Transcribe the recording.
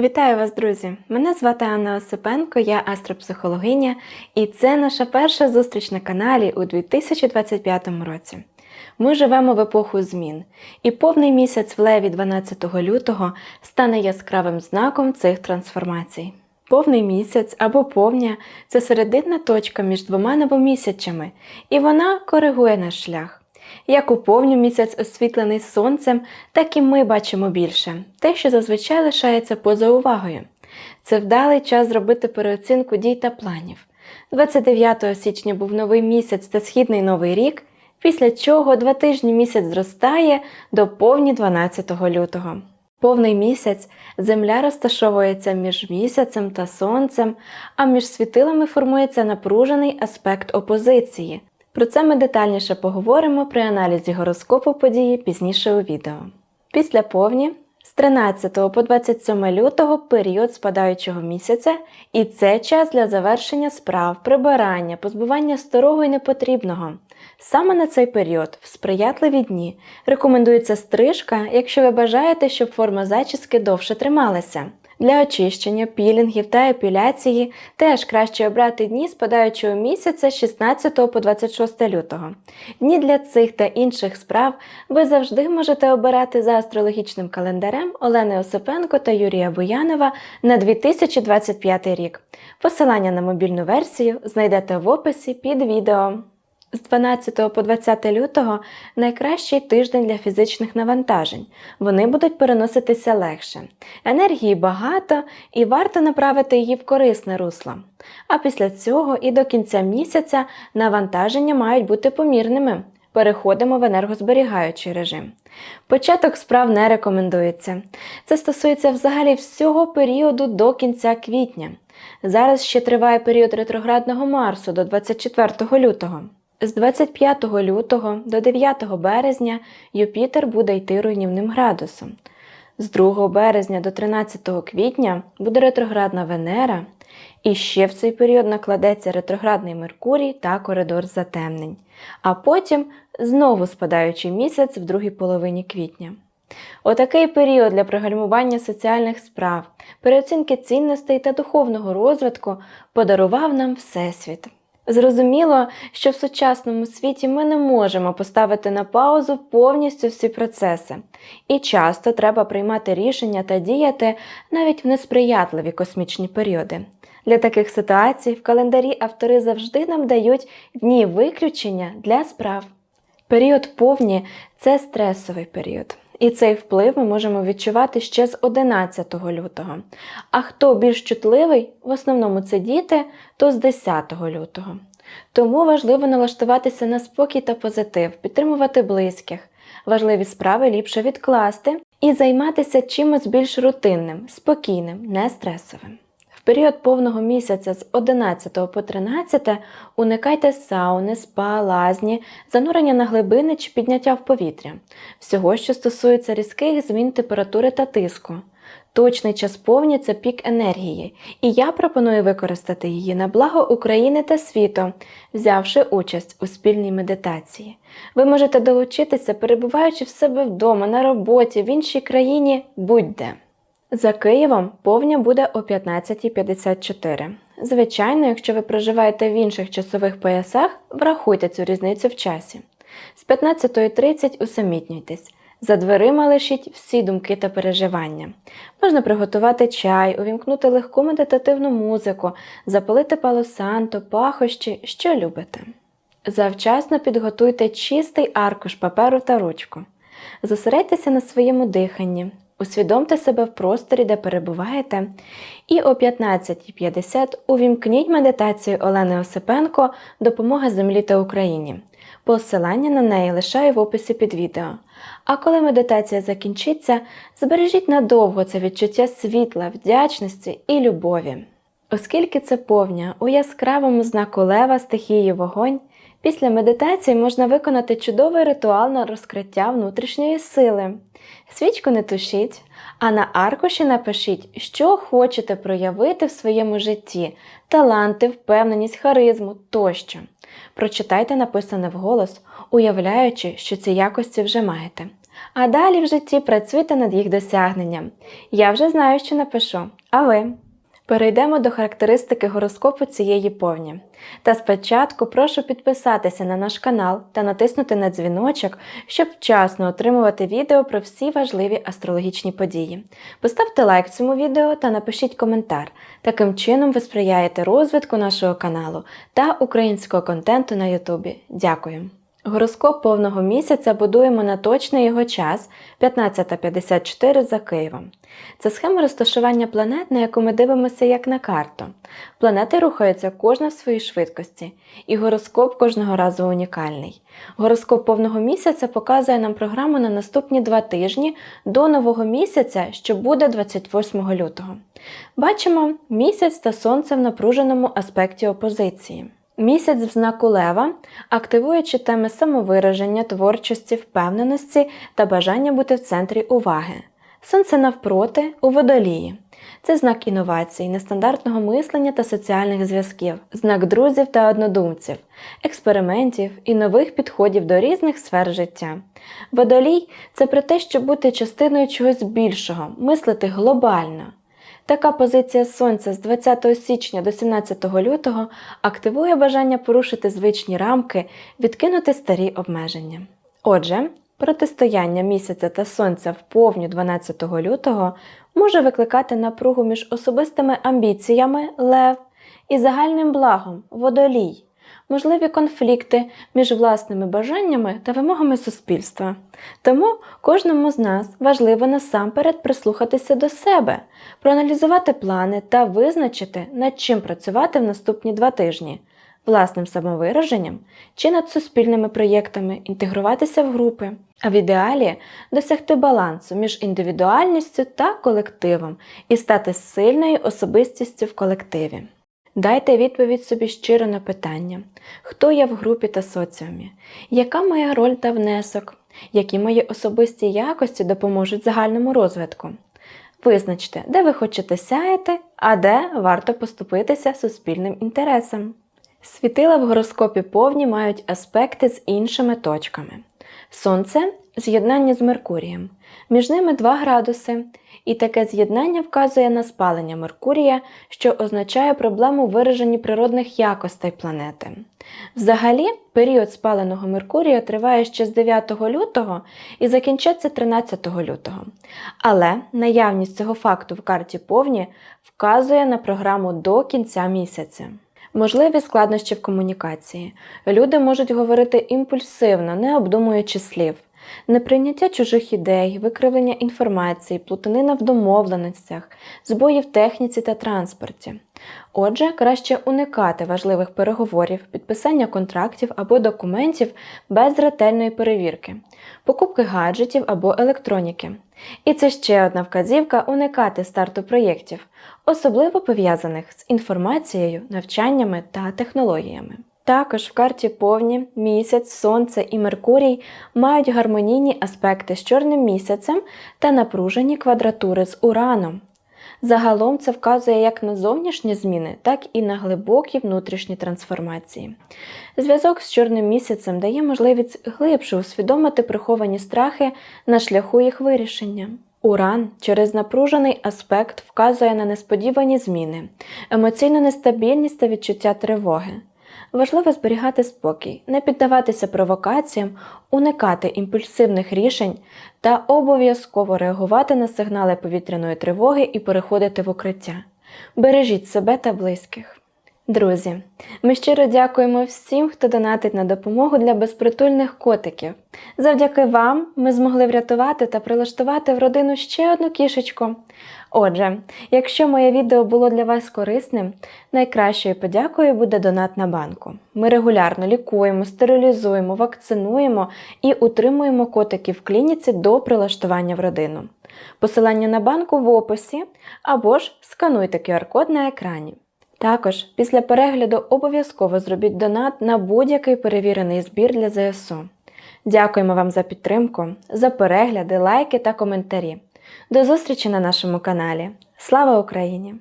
Вітаю вас, друзі! Мене звати Анна Осипенко, я астропсихологиня, і це наша перша зустріч на каналі у 2025 році. Ми живемо в епоху змін, і повний місяць в леві 12 лютого стане яскравим знаком цих трансформацій. Повний місяць або повня це серединна точка між двома новомісячами, і вона коригує наш шлях. Як у повню місяць освітлений сонцем, так і ми бачимо більше, те, що зазвичай лишається поза увагою. Це вдалий час зробити переоцінку дій та планів. 29 січня був новий місяць та східний новий рік, після чого два тижні місяць зростає до повні 12 лютого. Повний місяць Земля розташовується між місяцем та сонцем, а між світилами формується напружений аспект опозиції. Про це ми детальніше поговоримо при аналізі гороскопу події пізніше у відео. Після повні з 13 по 27 лютого період спадаючого місяця, і це час для завершення справ, прибирання, позбування старого і непотрібного. Саме на цей період, в сприятливі дні, рекомендується стрижка, якщо ви бажаєте, щоб форма зачіски довше трималася. Для очищення, пілінгів та епіляції теж краще обрати дні спадаючого місяця з 16 по 26 лютого. Дні для цих та інших справ ви завжди можете обирати за астрологічним календарем Олени Осипенко та Юрія Буянова на 2025 рік. Посилання на мобільну версію знайдете в описі під відео. З 12 по 20 лютого найкращий тиждень для фізичних навантажень. Вони будуть переноситися легше. Енергії багато і варто направити її в корисне русло. А після цього і до кінця місяця навантаження мають бути помірними. Переходимо в енергозберігаючий режим. Початок справ не рекомендується. Це стосується взагалі всього періоду до кінця квітня. Зараз ще триває період ретроградного Марсу до 24 лютого. З 25 лютого до 9 березня Юпітер буде йти руйнівним градусом. З 2 березня до 13 квітня буде ретроградна Венера, і ще в цей період накладеться ретроградний Меркурій та коридор затемнень, а потім знову спадаючий місяць в другій половині квітня. Отакий період для пригальмування соціальних справ, переоцінки цінностей та духовного розвитку подарував нам Всесвіт. Зрозуміло, що в сучасному світі ми не можемо поставити на паузу повністю всі процеси, і часто треба приймати рішення та діяти навіть в несприятливі космічні періоди. Для таких ситуацій в календарі автори завжди нам дають дні виключення для справ. Період повні це стресовий період. І цей вплив ми можемо відчувати ще з 11 лютого. А хто більш чутливий, в основному це діти, то з 10 лютого. Тому важливо налаштуватися на спокій та позитив, підтримувати близьких. Важливі справи ліпше відкласти і займатися чимось більш рутинним, спокійним, не стресовим. В період повного місяця з 11 по 13 уникайте сауни, спа, лазні, занурення на глибини чи підняття в повітря, всього, що стосується різких змін температури та тиску. Точний час повні це пік енергії, і я пропоную використати її на благо України та світу, взявши участь у спільній медитації. Ви можете долучитися, перебуваючи в себе вдома, на роботі, в іншій країні, будь-де. За Києвом повня буде о 15.54. Звичайно, якщо ви проживаєте в інших часових поясах, врахуйте цю різницю в часі. З 15.30 усамітнюйтесь. За дверима лишіть всі думки та переживання. Можна приготувати чай, увімкнути легку медитативну музику, запалити палосанто, пахощі, що любите. Завчасно підготуйте чистий аркуш паперу та ручку. Зосередьтеся на своєму диханні, усвідомте себе в просторі, де перебуваєте, і о 15.50 увімкніть медитацію Олени Осипенко Допомога землі та Україні. Посилання на неї лишаю в описі під відео. А коли медитація закінчиться, збережіть надовго це відчуття світла, вдячності і любові. Оскільки це повня у яскравому знаку лева стихії вогонь, після медитації можна виконати чудовий ритуал на розкриття внутрішньої сили. Свічку не тушіть, а на аркуші напишіть, що хочете проявити в своєму житті, таланти, впевненість, харизму тощо. Прочитайте написане вголос, уявляючи, що ці якості вже маєте. А далі в житті працюйте над їх досягненням. Я вже знаю, що напишу. А ви? Перейдемо до характеристики гороскопу цієї повні. Та спочатку прошу підписатися на наш канал та натиснути на дзвіночок, щоб вчасно отримувати відео про всі важливі астрологічні події. Поставте лайк цьому відео та напишіть коментар. Таким чином ви сприяєте розвитку нашого каналу та українського контенту на Ютубі. Дякую! Гороскоп повного місяця будуємо на точний його час 15.54 за Києвом. Це схема розташування планет, на яку ми дивимося як на карту. Планети рухаються кожна в своїй швидкості, і гороскоп кожного разу унікальний. Гороскоп повного місяця показує нам програму на наступні два тижні до нового місяця, що буде 28 лютого. Бачимо місяць та сонце в напруженому аспекті опозиції. Місяць в знаку Лева, активуючи теми самовираження, творчості, впевненості та бажання бути в центрі уваги. Сонце навпроти у водолії. Це знак інновацій, нестандартного мислення та соціальних зв'язків, знак друзів та однодумців, експериментів і нових підходів до різних сфер життя. Водолій це про те, щоб бути частиною чогось більшого, мислити глобально. Така позиція сонця з 20 січня до 17 лютого активує бажання порушити звичні рамки, відкинути старі обмеження. Отже, протистояння місяця та сонця в повню 12 лютого може викликати напругу між особистими амбіціями лев і загальним благом водолій, можливі конфлікти між власними бажаннями та вимогами суспільства. Тому кожному з нас важливо насамперед прислухатися до себе, проаналізувати плани та визначити, над чим працювати в наступні два тижні. Власним самовираженням чи над суспільними проєктами інтегруватися в групи, а в ідеалі досягти балансу між індивідуальністю та колективом і стати сильною особистістю в колективі. Дайте відповідь собі щиро на питання, хто я в групі та соціумі, яка моя роль та внесок, які мої особисті якості допоможуть загальному розвитку. Визначте, де ви хочете сяяти, а де варто поступитися суспільним інтересам. Світила в гороскопі повні мають аспекти з іншими точками. Сонце з'єднання з Меркурієм, між ними 2 градуси, і таке з'єднання вказує на спалення Меркурія, що означає проблему вираження природних якостей планети. Взагалі, період спаленого Меркурія триває ще з 9 лютого і закінчиться 13 лютого. Але наявність цього факту в карті повні вказує на програму до кінця місяця. Можливі складнощі в комунікації. Люди можуть говорити імпульсивно, не обдумуючи слів. Неприйняття чужих ідей, викривлення інформації, плутанина в домовленостях, збої в техніці та транспорті. Отже, краще уникати важливих переговорів, підписання контрактів або документів без ретельної перевірки, покупки гаджетів або електроніки. І це ще одна вказівка уникати старту проєктів, особливо пов'язаних з інформацією, навчаннями та технологіями. Також в карті повні місяць, сонце і Меркурій мають гармонійні аспекти з чорним місяцем та напружені квадратури з Ураном. Загалом це вказує як на зовнішні зміни, так і на глибокі внутрішні трансформації. Зв'язок з чорним місяцем дає можливість глибше усвідомити приховані страхи на шляху їх вирішення. Уран через напружений аспект вказує на несподівані зміни, емоційну нестабільність та відчуття тривоги. Важливо зберігати спокій, не піддаватися провокаціям, уникати імпульсивних рішень та обов'язково реагувати на сигнали повітряної тривоги і переходити в укриття. Бережіть себе та близьких. Друзі, ми щиро дякуємо всім, хто донатить на допомогу для безпритульних котиків. Завдяки вам ми змогли врятувати та прилаштувати в родину ще одну кішечку. Отже, якщо моє відео було для вас корисним, найкращою подякою буде донат на банку. Ми регулярно лікуємо, стерилізуємо, вакцинуємо і утримуємо котиків в клініці до прилаштування в родину. Посилання на банку в описі або ж скануйте QR-код на екрані. Також після перегляду обов'язково зробіть донат на будь-який перевірений збір для ЗСУ. Дякуємо вам за підтримку, за перегляди, лайки та коментарі. До зустрічі на нашому каналі. Слава Україні!